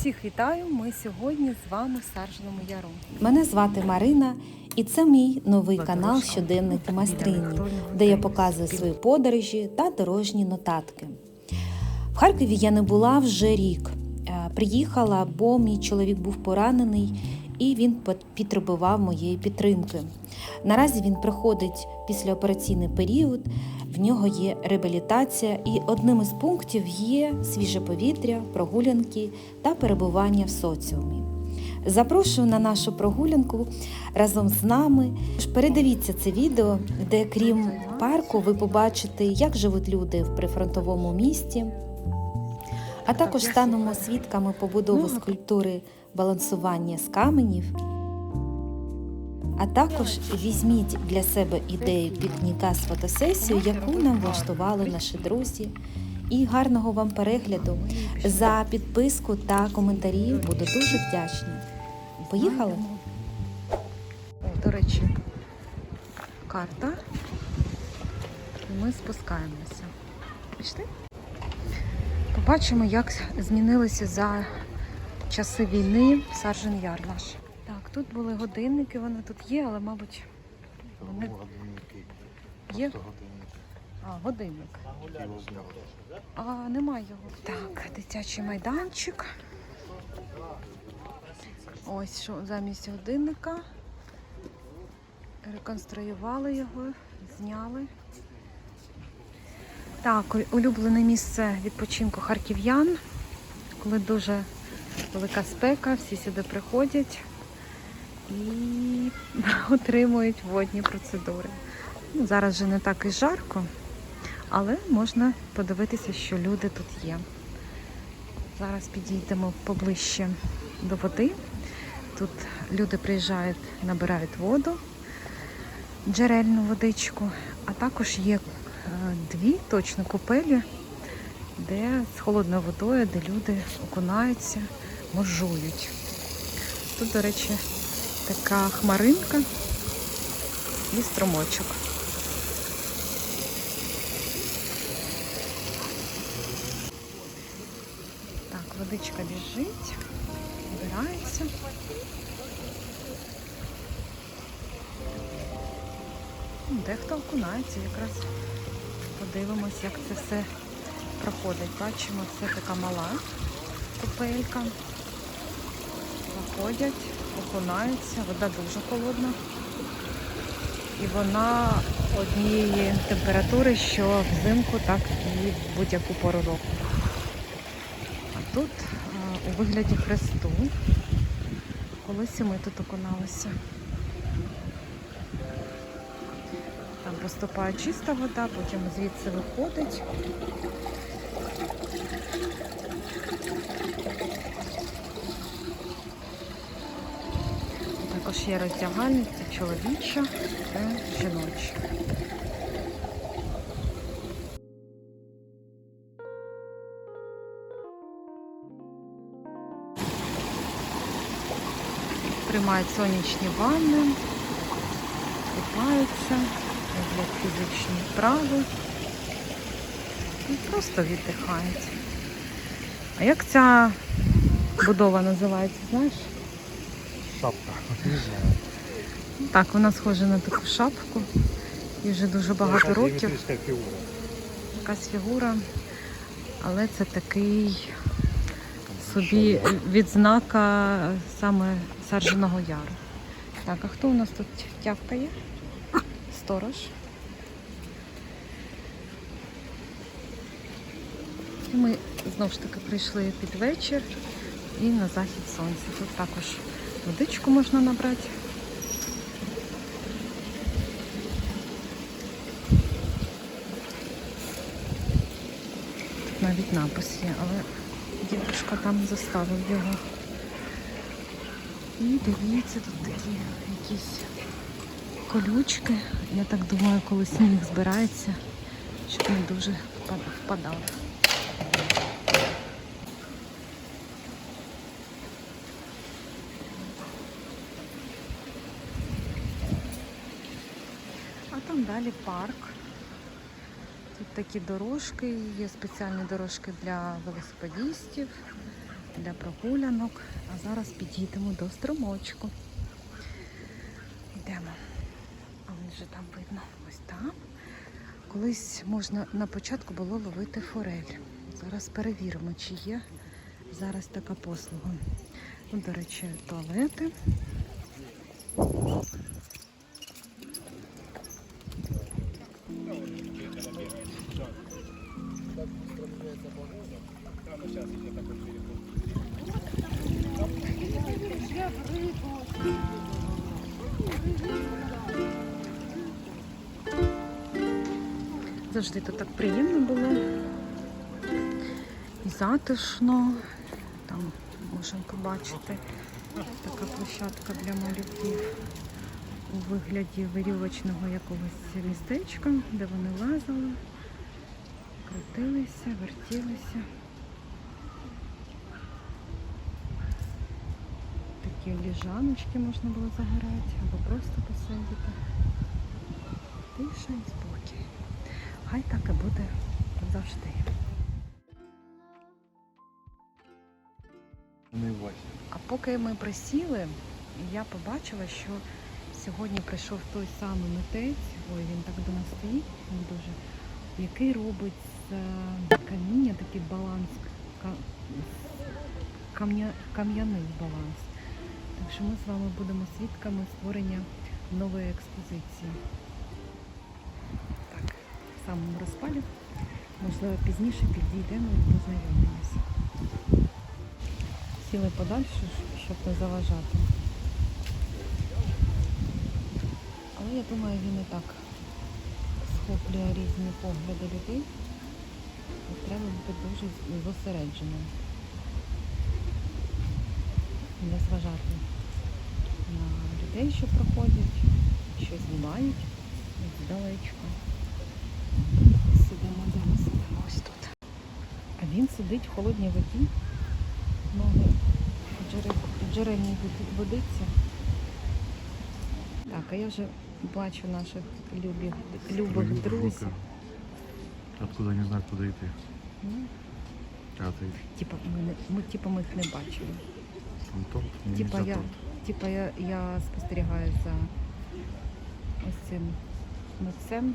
Всіх вітаю! Ми сьогодні з вами в Саржному Яру. Мене звати Марина, і це мій новий канал Щоденник майстрині, де я показую свої подорожі та дорожні нотатки. В Харкові я не була вже рік. Е, Приїхала, бо мій чоловік був поранений і він пот- потребував моєї підтримки. Наразі він проходить післяопераційний період, в нього є реабілітація, і одним із пунктів є свіже повітря, прогулянки та перебування в соціумі. Запрошую на нашу прогулянку разом з нами. Передивіться це відео, де крім парку ви побачите, як живуть люди в прифронтовому місті, а також станемо свідками побудови Ну, скульптури балансування з каменів. А також візьміть для себе ідею пікніка з фотосесією, яку нам влаштували наші друзі. І гарного вам перегляду. За підписку та коментарі буду дуже вдячна. Поїхали? До речі, карта. Ми спускаємося. Пішли? Побачимо, як змінилися за часи війни Саржен Яр наш. Так, тут були годинники, вони тут є, але, мабуть, вони... Годинники. Є? Годинники. А, годинник. А, немає його. Так, дитячий майданчик. Ось що замість годинника. Реконструювали його, зняли. Так, улюблене місце відпочинку харків'ян, коли дуже велика спека, всі сюди приходять і отримують водні процедури. Ну, зараз вже не так і жарко, але можна подивитися, що люди тут є. Зараз підійдемо поближче до води. Тут люди приїжджають, набирають воду, джерельну водичку, а також є е, дві точно купелі, де з холодною водою, де люди окунаються, моржують. Тут, до речі, така хмаринка і струмочок. Так, водичка біжить, збирається. Ну, Дехто окунається, якраз подивимось, як це все проходить. Бачимо, це така мала купелька. Заходять, окунаються, вода дуже холодна. І вона однієї температури, що взимку, так і в будь-яку пору року. А тут а, у вигляді хресту. Колись ми тут окуналися. Там поступає чиста вода, потім звідси виходить. Також є роздягальниця чоловіча та жіноча. Приймають сонячні ванни, купаються, роблять фізичні вправи і просто віддихають. А як ця будова називається, знаєш? Шапка. Так, вона схожа на таку шапку. І вже дуже багато років. Якась фігура. Але це такий собі відзнака саме Сарженого Яру. Так, а хто у нас тут тявкає? Сторож. І ми знову ж таки прийшли під вечір і на захід сонця. Тут також водичку можна набрати. Тут навіть напис є, але дідушка там заставив його. І дивіться, тут такі якісь колючки. Я так думаю, коли сніг збирається, щоб не дуже впад- впадав. А там далі парк. Тут такі дорожки, є спеціальні дорожки для велосипедистів. для прогулянок. А зараз підійдемо до струмочку. Йдемо. А він вже там видно. Ось там. Колись можна на початку було ловити форель. Зараз перевіримо, чи є зараз така послуга. До речі, туалети. Завжди тут так приємно було. І затишно. Там можемо побачити така площадка для малюків у вигляді вирівочного якогось містечка, де вони лазили, крутилися, вертілися. Такі ліжаночки можна було загорати або просто посидіти. Тиша і спокій. Хай так і буде завжди. А поки ми присіли, я побачила, що сьогодні прийшов той самий митець, ой, він так до нас стоїть, він дуже, який робить з е, каміння такий баланс, ка- кам'яний баланс. Так що ми з вами будемо свідками створення нової експозиції. Самому розпалі. Можливо, пізніше підійдемо і познайомимося. Сіли подальше, щоб не заважати. Але я думаю, він і так схоплює різні погляди людей. І треба бути дуже зосередженим. Не зважати на людей, що проходять, що знімають здалечка. Сидимо, де ми сидимо ось тут. А він сидить в холодній воді, ноги в джере- в джерельній водиці. Так, а я вже бачу наших любих, любих друзів. Откуда не знаю, куди йти. Ну, А ти типа, ми, не, ми, типа, ми їх не бачили. там торт? Мені Типа нельзя я, торт. типа я, я спостерігаю за ось цим митцем.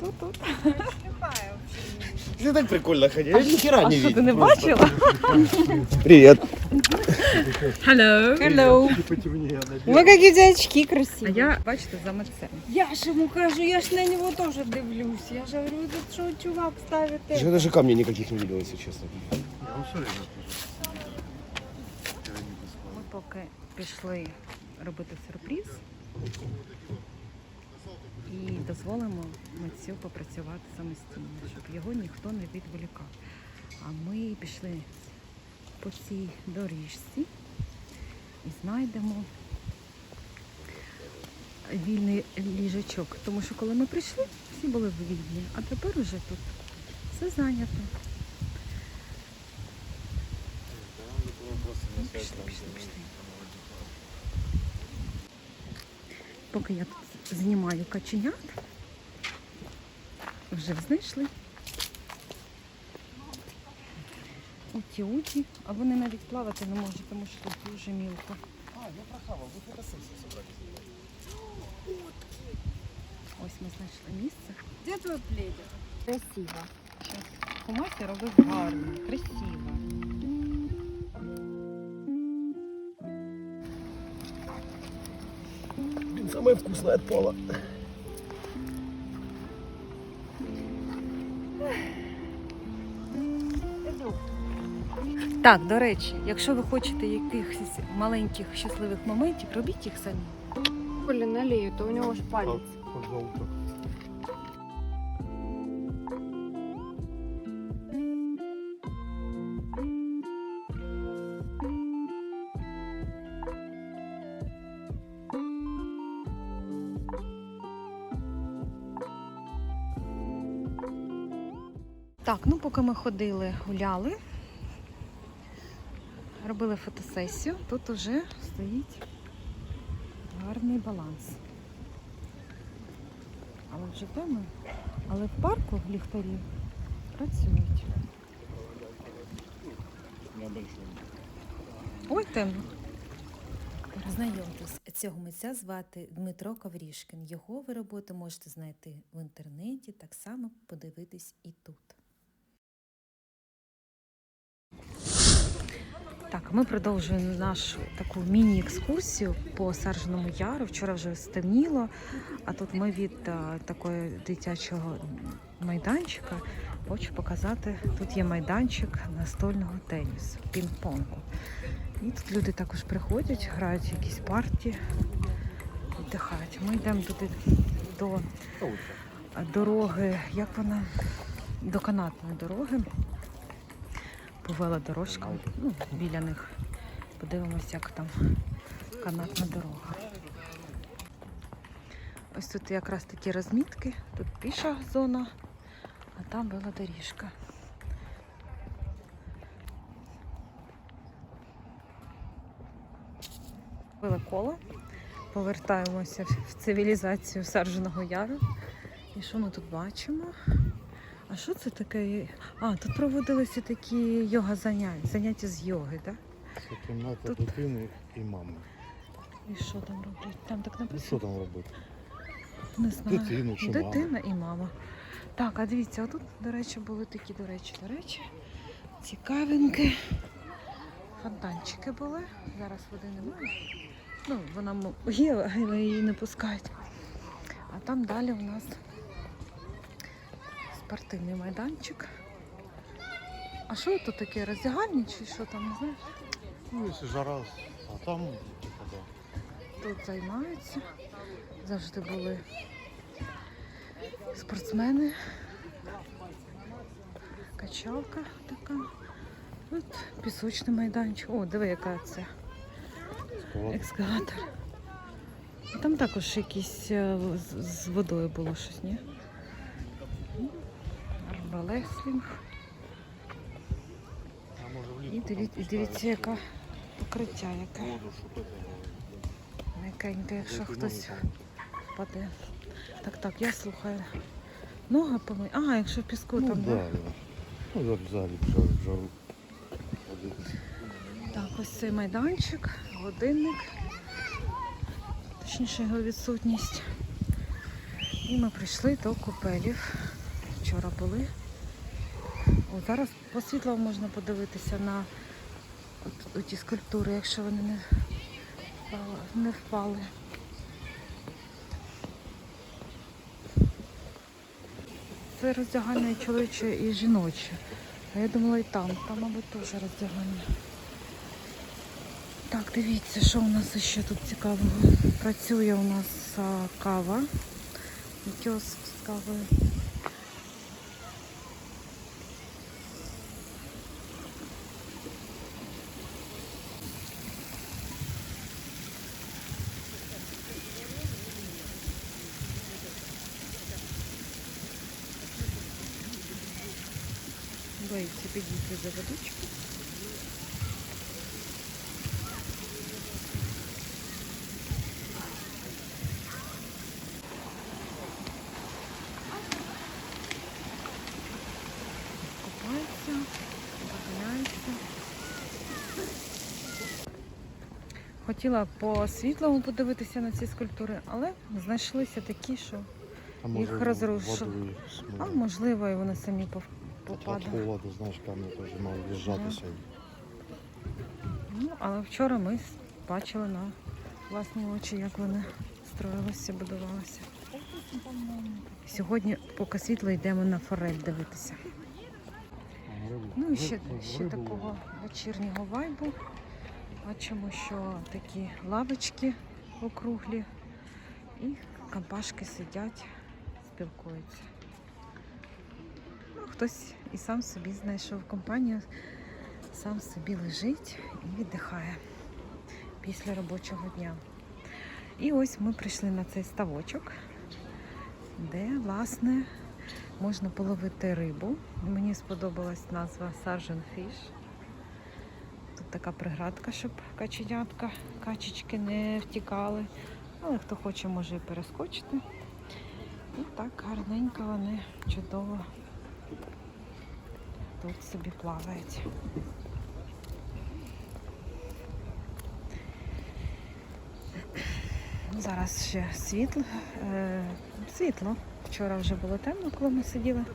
тут тут. Ты так прикольно ходишь. Я ни хера А не що ти видел. не бачила? Привет. Hello. Hello. Потемнее, Ой, які у тебе очки А красиві. я, бачите, за митцем. Я ж йому кажу, я ж на нього теж дивлюсь. Я ж говорю, тут що чувак ставить. Я те. даже камней никаких не видел, если честно. Я все время тоже. Пирамиды складываю. Ми поки пішли робити сюрприз І дозволимо митцю попрацювати самостійно, щоб його ніхто не відволікав. А ми пішли по цій доріжці і знайдемо вільний ліжачок. Тому що коли ми прийшли, всі були вільні, а тепер уже тут все зайнято. Пішли, пішли, пішли. Поки я тут знімаю каченят, вже знайшли. Уті-уті, а вони навіть плавати не можуть, тому що тут дуже мілко. Ось ми знайшли місце. Де твій пледик? Красиво. Кумася робив гарно, красиво. Блин, от пола. Так, до речі, якщо ви хочете якихось маленьких щасливих моментів, робіть їх самі. Блін, налію, то у нього ж палець. Пожалуйста. Так, ну поки ми ходили, гуляли, робили фотосесію, тут уже стоїть гарний баланс. Але вже темно. Але в парку ліхтарі працюють. Ой, темно. Знайомтесь, цього митця звати Дмитро Коврішкін. Його ви роботи можете знайти в інтернеті, так само подивитись і тут. Так, ми продовжуємо нашу таку міні-екскурсію по Сарженому Яру. Вчора вже стемніло, а тут ми від е, такого дитячого майданчика хочу показати. Тут є майданчик настольного тенісу, пінг-понгу. І тут люди також приходять, грають якісь партії, віддихають. Ми йдемо туди до дороги, як вона? До канатної дороги по велодорожкам, ну, біля них. Подивимося, як там канатна дорога. Ось тут якраз такі розмітки, тут піша зона, а там велодоріжка. Били коло, повертаємося в цивілізацію Сарженого Яру. І що ми тут бачимо? А що це таке? А, тут проводилися такі йога заняття, заняття з йоги, так? Це кімната Тут- дитини і мами. І що там роблять? Там так Ну написано? що там робити? Не знаю. Дитину чи маму? Дитина і мама. Так, а дивіться, отут, до речі, були такі, до речі, до речі, цікавинки. Фонтанчики були. Зараз води немає. Ну, вона м- є, але її не пускають. А там далі у нас спортивний майданчик. А що тут таке? Роздягальні чи що там, не знаєш? Ну, якщо жара, а там типа, да. тут займаються. Завжди були спортсмени. Качалка така. Тут пісочний майданчик. О, диви, яка це екскаватор. Там також якісь е, з, з водою було щось, ні? Арбалеслінг. А І дивіться, яка покриття яке. М'якеньке, якщо хтось впаде. Так, так, я слухаю. Ноги помий. А, якщо в піску Ну, там, да. Ну, взагалі в жару. в жару ходити. Так, ось цей майданчик, годинник. Точніше його відсутність. І ми прийшли до купелів. Вчора були. О, зараз по світлу можна подивитися на ті скульптури, якщо вони не впали. Не впали. Це роздягальне і чоловіче і жіноче. А я думала і там. Там, мабуть, теж роздягальне. Так, дивіться, що у нас ще тут цікавого. Працює у нас а, кава. Кіоск з кавою. За водичку. Хотіла по світлому подивитися на ці скульптури, але знайшлися такі, що Їх розрушили. а можливо і вони самі От холоду, знаєш, камінь теж мав в'їжджатися. Ну, але вчора ми бачили на власні очі, як вони строїлися, будувалися. Сьогодні, поки світло, йдемо на форель дивитися. Ну і ще, ще такого вечірнього вайбу. Бачимо, що такі лавочки округлі і компашки сидять, спілкуються. Хтось і сам собі знайшов компанію, сам собі лежить і віддихає після робочого дня. І ось ми прийшли на цей ставочок, де, власне, можна половити рибу. Мені сподобалась назва Sargent Fish. Тут така приградка, щоб каченятка, качечки не втікали. Але хто хоче, може і перескочити. І так гарненько вони чудово тут собі плавають. Зараз ще світло. Е, світло. Вчора вже було темно, коли ми сиділи.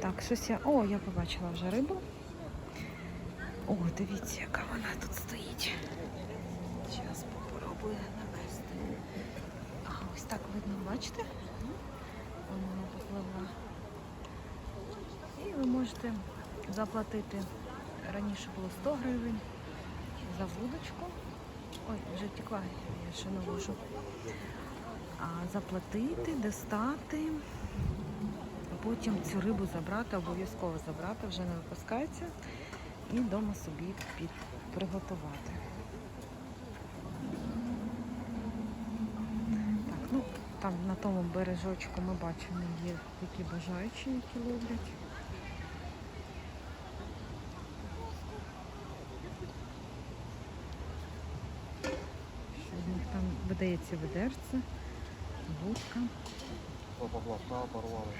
Так, щось я. О, я побачила вже рибу. О, дивіться, яка вона тут стоїть. Зараз попробую навести. А, ось так видно, бачите? Вона попливла. І ви можете заплатити. Раніше було 100 гривень за вудочку. Ой, вже текла, я ще навожу. А заплатити, достати, потім цю рибу забрати, обов'язково забрати, вже не випускається, і вдома собі під, приготувати. Ну там на тому бережочку ми бачимо, є такі бажаючі, які люблять. Що в видається ведерце, порвали.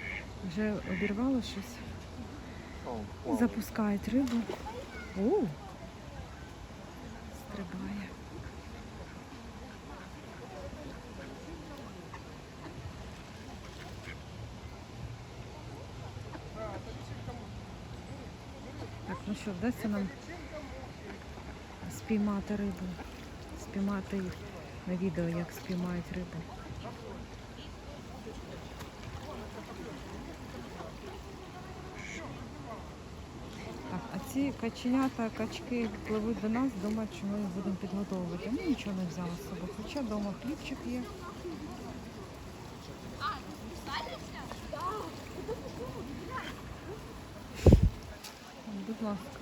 Вже обірвало щось. Запускають рибу. У! Стрибає. Так, ну що, вдасться нам спіймати рибу. Спіймати їх на відео, як спіймають рибу. Так, а ці каченята, качки пливуть до нас, думають, що ми їх будемо підготовувати. Ми нічого не взяли з собою. Хоча вдома хлібчик є. Будь ласка.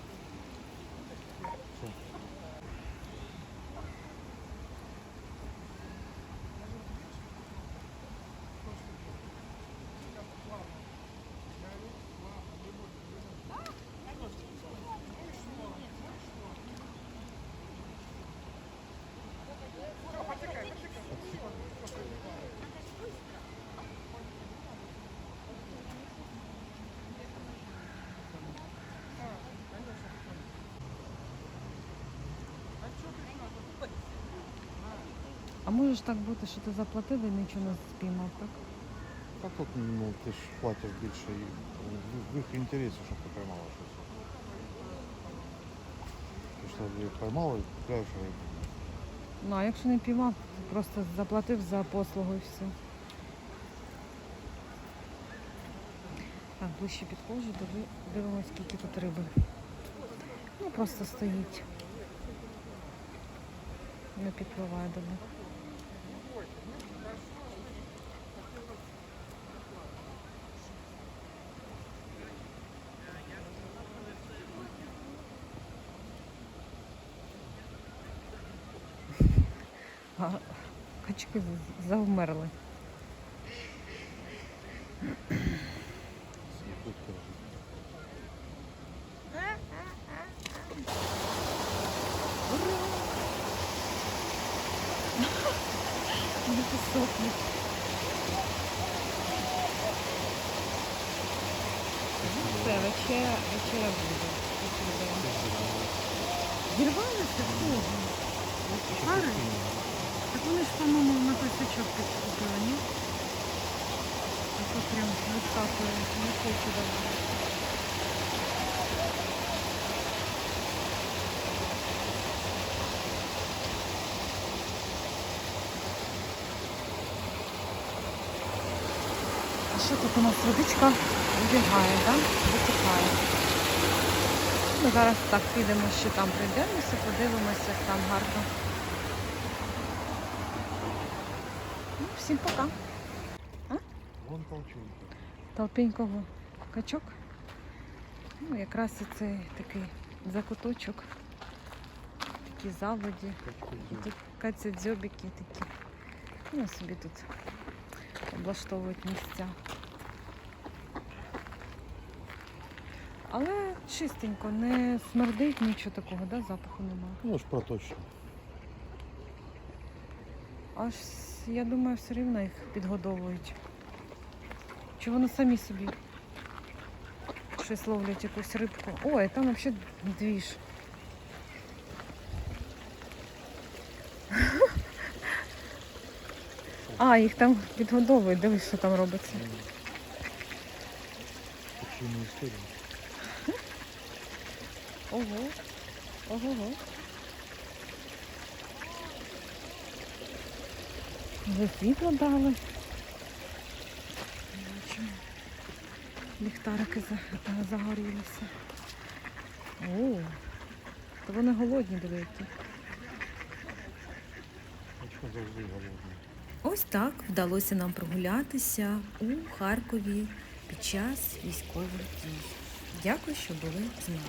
Може ж так бути, що ти заплатив і нічого не спіймав, так? Так тут ну, ти ж платиш більше і в- в їх інтересі, щоб ти поймала щось. Ти ж тоді поймала і купляєш рибу. Ну, а якщо не піймав, просто заплатив за послугу і все. Так, ближче підходжу, диви, дивимось, скільки тут риби. Ну, просто стоїть. Не підпливає до них. А качки завмерли. Не посохнуть. Все, вечеря, вечеря буде. Зірвалися кого? Пари? Так вони ж, по-моєму, на писачок підкупили, ні? А то прям вискакує, не хочу давати. А що тут у нас водичка вбігає, да? Витікає. Ми зараз так підемо, що там прийдемося, подивимося, як там гарно. Всім пока. Вон толчунка. Толпенького качок. Ну, якраз цей такий закуточок. Такі заводі. Каця-дзьобіки такі. Ну, собі тут облаштовують місця. Але чистенько, не смердить нічого такого, да? запаху немає. Ну ж проточно. Аж я думаю, все рівно їх підгодовують. Чи вони самі собі щось ловлять якусь рибку. Ой, там взагалі двіж. А, їх там підгодовують, дивись, що там робиться. Ого. Ого. Вже світло дали. Ліхтарики за- загорілися. О, то вони голодні, дивіться. Ось так вдалося нам прогулятися у Харкові під час військових дій. Дякую, що були з нами.